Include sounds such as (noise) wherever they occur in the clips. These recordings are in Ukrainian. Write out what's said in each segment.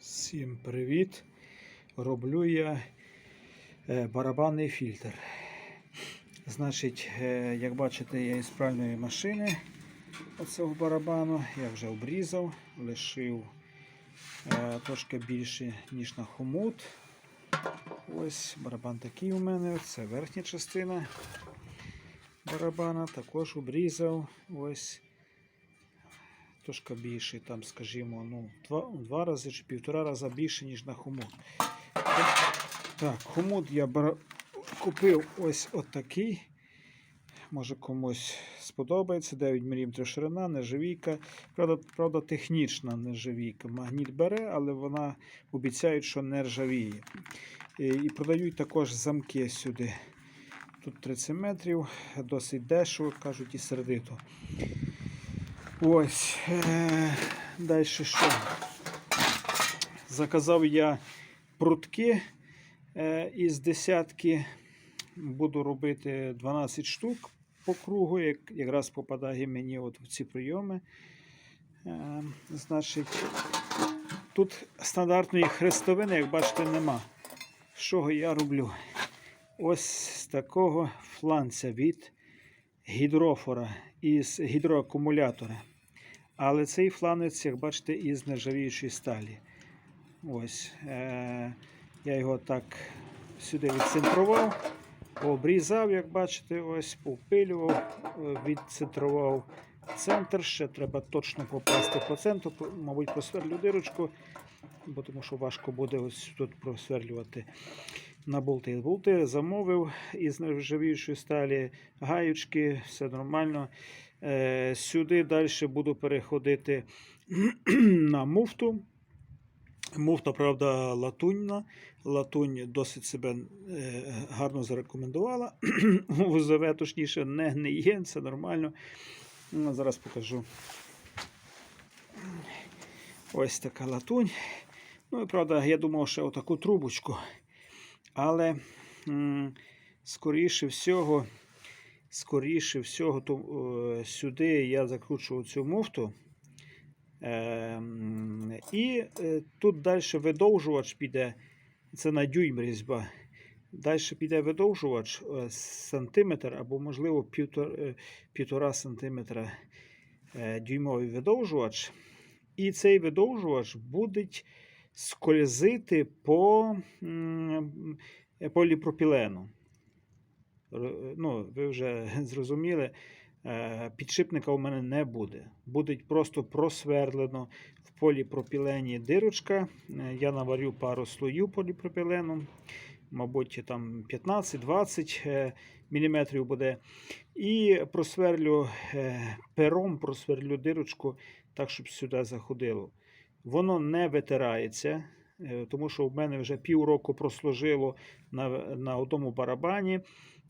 Всім привіт! Роблю я е, барабанний фільтр. Значить, е, як бачите, я із пральної машини оцього барабану я вже обрізав, лишив е, трошки більше, ніж на хомут. Ось барабан такий у мене, це верхня частина барабана, також обрізав. Ось трошки більше, там, скажімо, ну, два, два рази чи півтора рази більше, ніж на хомут. Так, хомут я бара... купив ось отакий. Може комусь сподобається. 9 мм ширина, нержавійка. Правда, правда, технічна нержавійка. Магніт бере, але вона обіцяють, що не ржавіє. І, і продають також замки сюди. Тут 30 метрів, досить дешево, кажуть, і сердито. Ось. Е, Далі що? Заказав я прутки е, із десятки. Буду робити 12 штук по кругу, як, якраз попадає мені от в ці прийоми. Е, значить, тут стандартної хрестовини, як бачите, нема. Що я роблю? Ось з такого фланця від гідрофора із гідроакумулятора. Але цей фланець, як бачите, із нержавіючої сталі. Ось. Е- я його так сюди відцентрував, обрізав, як бачите, ось, повпилював, е, відцентрував центр. Ще треба точно попасти по центру, мабуть, просверлю дирочку, бо тому що важко буде ось тут просверлювати на болти. Болти замовив із нержавіючої сталі, гаючки, все нормально. Е, Сюди далі буду переходити (clears throat) на муфту. Муфта, правда, латуньна. Латунь досить себе е, гарно зарекомендувала. (clears throat) УЗВ, точніше, не гниє, це нормально. Ну, зараз покажу. Ось така латунь. Ну і правда, я думав, що отаку трубочку. Але скоріше всього, скоріше всього, то, е, сюди я закручував цю муфту. Ем, і е, тут далі видовжувач піде. Це на дюйм різьба. Далі піде видовжувач е, сантиметр або, можливо, півтора, півтора сантиметра дюймовий видовжувач. І цей видовжувач буде скользити по е, поліпропілену. Ну, ви вже (laughs) зрозуміли, е, підшипника у мене не буде. Буде просто просверлено в поліпропілені дирочка. Е, Я наварю пару слоїв поліпропілену, мабуть, там 15-20 мм буде. І просверлю пером, просверлю дирочку так, щоб сюди заходило. Воно не витирається, е, тому що в мене вже півроку прослужило на, на одному барабані.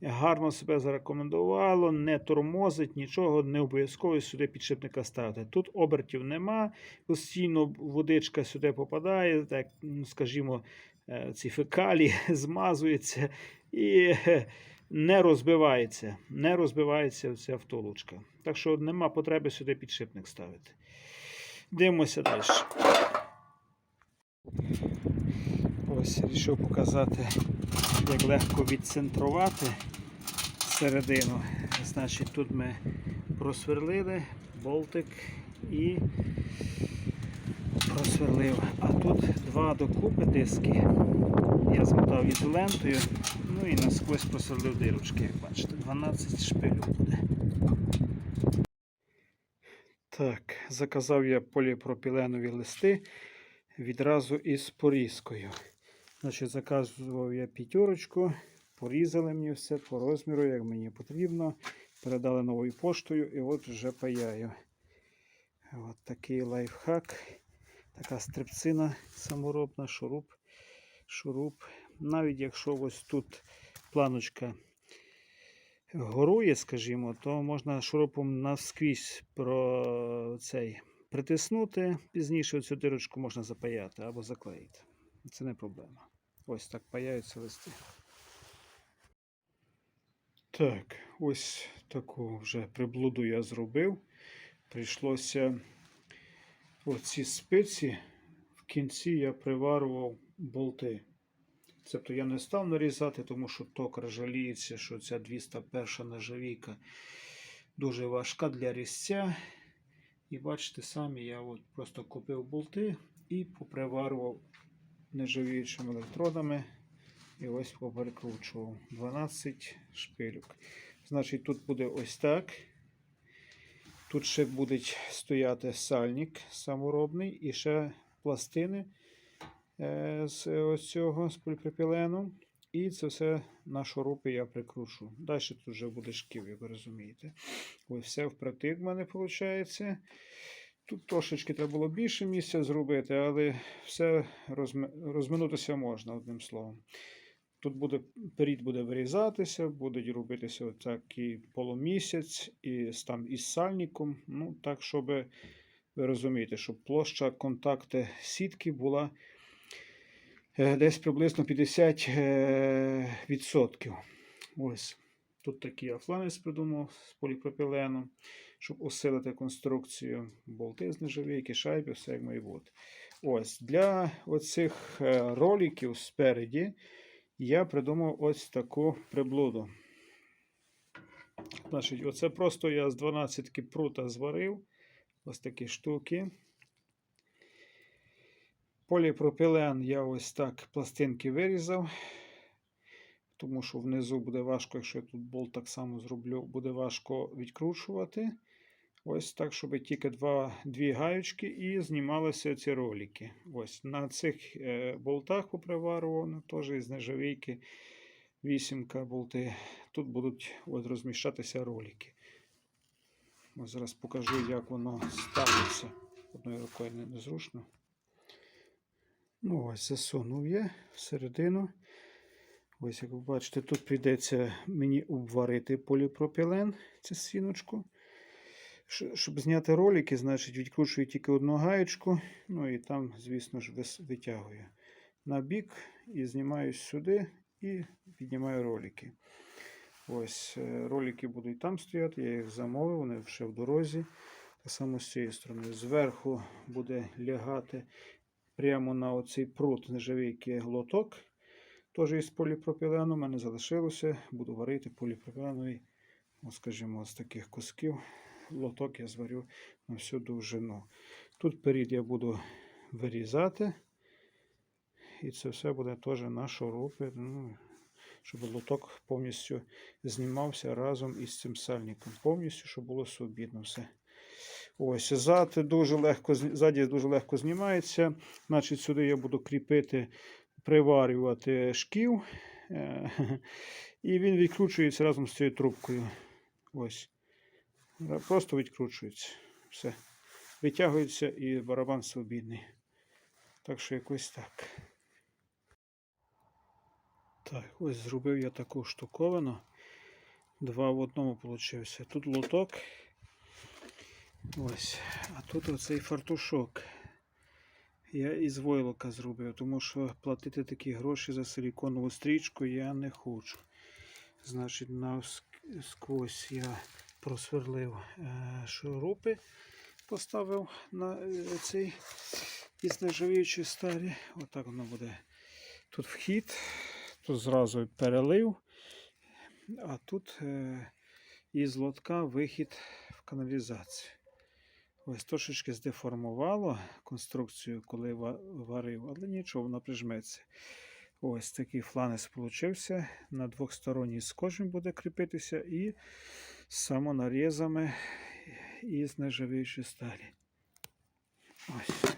Гарно себе зарекомендувало, не тормозить, нічого, не обов'язково сюди підшипника ставити. Тут обертів нема, постійно водичка сюди попадає, так, ну, скажімо, е, ці фекалії (laughs) змазуються і е, не розбивається. Не розбивається ця втулочка. Так що нема потреби сюди підшипник ставити. Дивимося далі. Ось вирішив показати, як легко відцентрувати середину. Значить, тут ми просверлили болтик і просверлив. А тут два докупи диски. Я змотав ізолентою, ну і насквозь просверлив дирочки, як бачите, 12 шпилів буде. Так, заказав я поліпропіленові листи відразу із порізкою. Значить, заказував я п'ятерочку, порізали мені все по розміру, як мені потрібно. Передали новою поштою і от вже паяю. От такий лайфхак. Така стрибцина саморобна, шуруп. шуруп. Навіть якщо ось тут планочка горує, скажімо, то можна шурупом навскрізь про цей притиснути. Пізніше цю дирочку можна запаяти або заклеїти. Це не проблема. Ось так паяються листи. Так, ось таку вже приблуду я зробив. Прийшлося оці спиці в кінці я приварував болти. Тобто я не став нарізати, тому що токар жаліється, що ця 201 нержавійка дуже важка для різця. І бачите самі, я от просто купив болти і поприварував нержавіючими електродами. І ось поперекручував 12 шпилюк. Значить, тут буде ось так. Тут ще буде стояти сальник саморобний і ще пластини з ось цього з поліпропілену. І це все на шурупи я прикрушу. Далі тут вже буде шків, як ви розумієте. Ось все впритик в мене виходить. Тут трошечки треба було більше місця зробити, але все розми- розминутися можна, одним словом. Тут буде перід буде вирізатися, будуть робитися такий полумісяць і там із сальником. Ну, так, щоб ви розумієте, щоб площа контакту сітки була е, десь приблизно 50%. е. Ось. Тут такий я фланець придумав з поліпропіленом, щоб усилити конструкцію. Болти з нержавійки, шайби, все як має бути. Ось. Для оцих е, роликів спереді я придумав ось таку приблуду. Значить, оце просто я з 12 прута зварив. Ось такі штуки. Поліпропілен я ось так пластинки вирізав, тому що внизу буде важко, якщо я тут болт так само зроблю, буде важко відкручувати. Ось так, щоб тільки два, дві гаючки і знімалися ці ролики. Ось на цих е, болтах поприварувано, теж із нержавійки вісімка болти. Тут будуть от, розміщатися ролики. Ось зараз покажу, як воно ставиться. Одною рукою не- незручно. Ну, ось засунув я всередину. Ось, як ви бачите, тут прийдеться мені обварити поліпропілен, цю стіночку. Щоб зняти ролики, значить відкручую тільки одну гаєчку, ну і там, звісно ж, витягую на бік і знімаю сюди і піднімаю ролики. Ось е, ролики будуть там стояти, я їх замовив, вони ще в дорозі. Так само з цієї сторони. Зверху буде лягати прямо на оцей прут нержавійки глоток. Теж із поліпропілену. У мене залишилося. Буду варити поліпропіленовий, ну, скажімо, з таких кусків. Лоток я зварю на всю довжину. Тут перід я буду вирізати. І це все буде теж на шурупи. Ну, щоб лоток повністю знімався разом із цим сальником. Повністю, щоб було свобідно все. Ось, зад дуже легко, ззаді дуже легко знімається. Значить, сюди я буду кріпити, приварювати шків. Е, (laughs) І він відкручується разом з цією трубкою. Ось. Просто відкручується. Все. Витягується і барабан свобідний. Так що якось так. Так, ось зробив я таку штуковину. Два в одному вийшло. Тут лоток. Ось. А тут оцей фартушок. Я із войлока зробив, тому що платити такі гроші за силіконову стрічку я не хочу. Значить, насквозь я просверлив е, шурупи, поставив на е, цей із нержавіючої сталі. Отак воно буде. Тут вхід, тут зразу перелив, а тут е, із лотка вихід в каналізацію. Ось трошечки здеформувало конструкцію, коли варив, але нічого, вона прижметься. Ось такий фланець получився. На двохсторонній скотч буде кріпитися і самонарізами із нержавіючої сталі. Ось.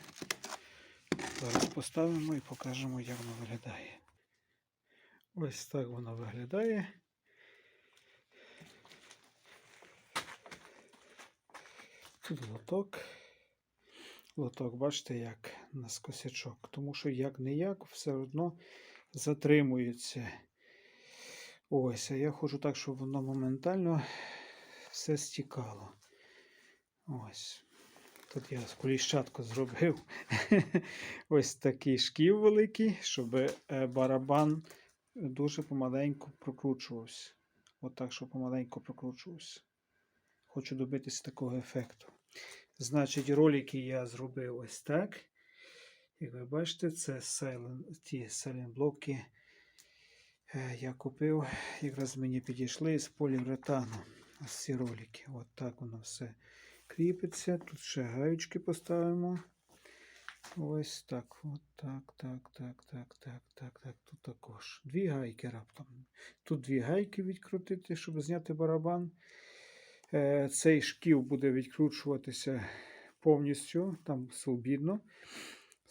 Зараз поставимо і покажемо, як воно виглядає. Ось так воно виглядає. Тут лоток. Лоток, бачите, як на скосячок. Тому що як не як, все одно затримується. Ось, а я хочу так, щоб воно моментально все стікало. Ось. Тут я коліщатку зробив. (laughs) Ось такий шків великий, щоб е, барабан дуже помаленьку прокручувався. Отак, щоб помаленьку прокручувався. Хочу добитися такого ефекту. Значить, ролики я зробив ось так. Як ви бачите, це silent, ті silent блоки е, я купив. Якраз мені підійшли з поліуретану. Ці ролики. От так воно все кріпиться. Тут ще гаючки поставимо. Ось так, от так, так, так, так, так, так, так. Тут також. Дві гайки раптом. Тут дві гайки відкрутити, щоб зняти барабан. Е, Цей шків буде відкручуватися повністю, там свобідно.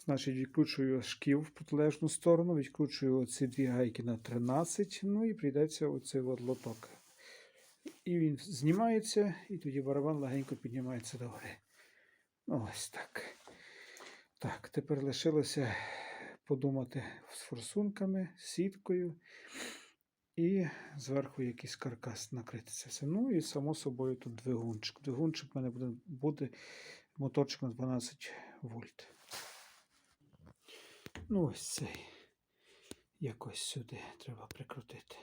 Значить, відкручую шків в протилежну сторону, відкручую ці дві гайки на 13, ну і прийдеться оцей от лоток. І він знімається, і тоді барабан легенько піднімається догори. Ну, Ось так. Так, тепер лишилося подумати з форсунками, сіткою. І зверху якийсь каркас накрити це все. Ну і само собою тут двигунчик. Двигунчик в мене буде, буде моторчик на 12 вольт. Ну, ось цей. Якось сюди треба прикрутити.